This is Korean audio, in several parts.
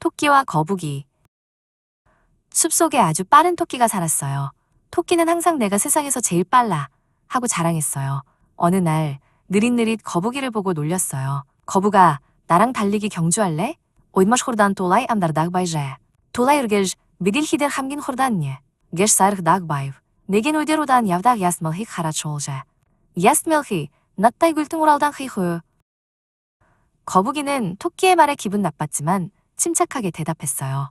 토끼와 거북이. 숲속에 아주 빠른 토끼가 살았어요. 토끼는 항상 내가 세상에서 제일 빨라 하고 자랑했어요. 어느 날 느릿느릿 거북이를 보고 놀렸어요. 거북아, 나랑 달리기 경주할래? 오이마시 호르단 토라이 암다르 닥바이제. 토라이 르겔 미딜 히델 함긴 호르단예. 게시 사르흐 닥바이브. 내겐 오이데로단 야브닥 야스멜히 카라초올제. 야스멜히 낫다이 굴뚱 오라우단 히흐. 거북이는 토끼의 말에 기분 나빴지만 침착하게 대답했어요.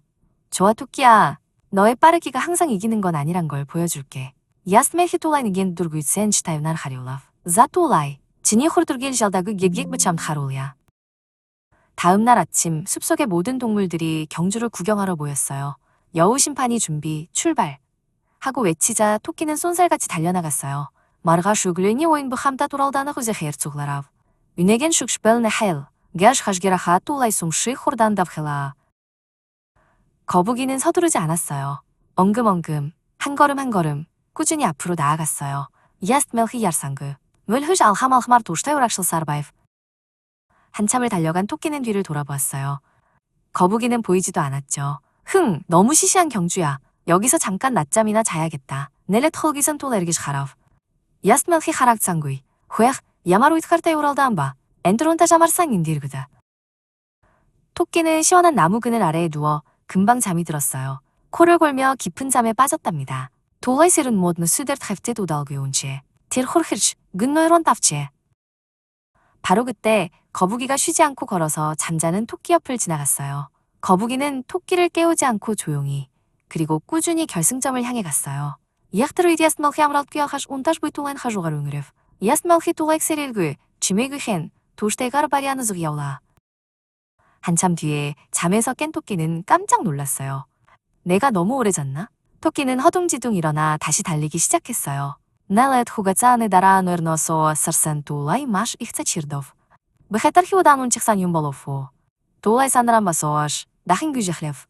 좋아 토끼야. 너의 빠르기가 항상 이기는 건 아니란 걸 보여줄게. Я сме хитулайн ген другой цен считаю 진이 호르둘길 жал다그 객객부참 하롤야. 다음 날 아침 숲속의 모든 동물들이 경주를 구경하러 모였어요. 여우 심판이 준비, 출발. 하고 외치자 토끼는 쏜살같이 달려나갔어요. 마르가 슈글레니 오인부 함다 돌아오다나 후제 헤르츠글라라브. 윤에겐 슈크슈벨네 하일. 게아시 하시게라하 또라이 솜씨 호르단답헬라. 거북이는 서두르지 않았어요. 엉금엉금 한 걸음 한 걸음 꾸준히 앞으로 나아갔어요. 야스멜히 야르상그 물흐즈 알하말흐마르 도시타요락실 사르바이브 한참을 달려간 토끼는 뒤를 돌아보았어요. 거북이는 보이지도 않았죠. 흥, 너무 시시한 경주야. 여기서 잠깐 낮잠이나 자야겠다. 내레 털기선 토레르기시 가라브. 야스멜히 하락장구이. 후에 야마로이트 카르테오랄다 안바. 엔드론타자 마르상 인디르그다. 토끼는 시원한 나무 그늘 아래에 누워 금방 잠이 들었어요. 코를 골며 깊은 잠에 빠졌답니다. 도라이셀은 모든 수들 타프제 도다그온치에 딜호르흐르츠 근노이론 답치에 바로 그때 거북이가 쉬지 않고 걸어서 잠자는 토끼 옆을 지나갔어요. 거북이는 토끼를 깨우지 않고 조용히 그리고 꾸준히 결승점을 향해 갔어요. 이학트로이디 야스멀히 아무라트 끼어하시 온타시 보이토렌 하조가룽으르 야스멀히 토렉 세릴그 쥐메그헨 도시대가르 바리아는 야올라. 한참 뒤에 잠에서 깬 토끼는 깜짝 놀랐어요. 내가 너무 오래 잤나? 토끼는 허둥지둥 일어나 다시 달리기 시작했어요. Нелет хугацаны дара нөрносо сырсын тулай маш ихцачирдов. Бехетархи удан унчихсан юм болофу. Тулай санран басоаш, дахин güжехлев.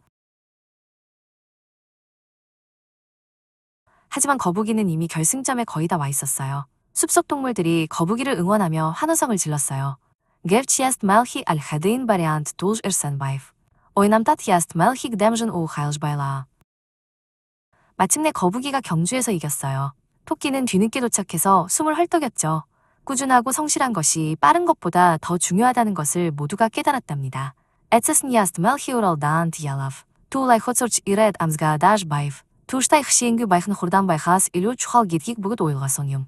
하지만 거북이는 이미 결승점에 거의 다 와 있었어요. 숲속 동물들이 거북이를 응원하며 환호성을 질렀어요. Гевч яст малхи аль-хадин вариант туж эрсенбаев. ойнамтат яст малхи гдемжен ухайлжбайла. 마침내 거북이가 경주에서 이겼어요. 토끼는 뒤늦게 도착해서 숨을 헐떡였죠. 꾸준하고 성실한 것이 빠른 것보다 더 중요하다는 것을 모두가 깨달았답니다. Эцэсн яст малхи урал даан тиялав. Тулай хоцорч иред амзгаадаж баев. Туштайх шиенгю байхн хурдан байхас илю чухал гитгик бугд ойлгасонгюм.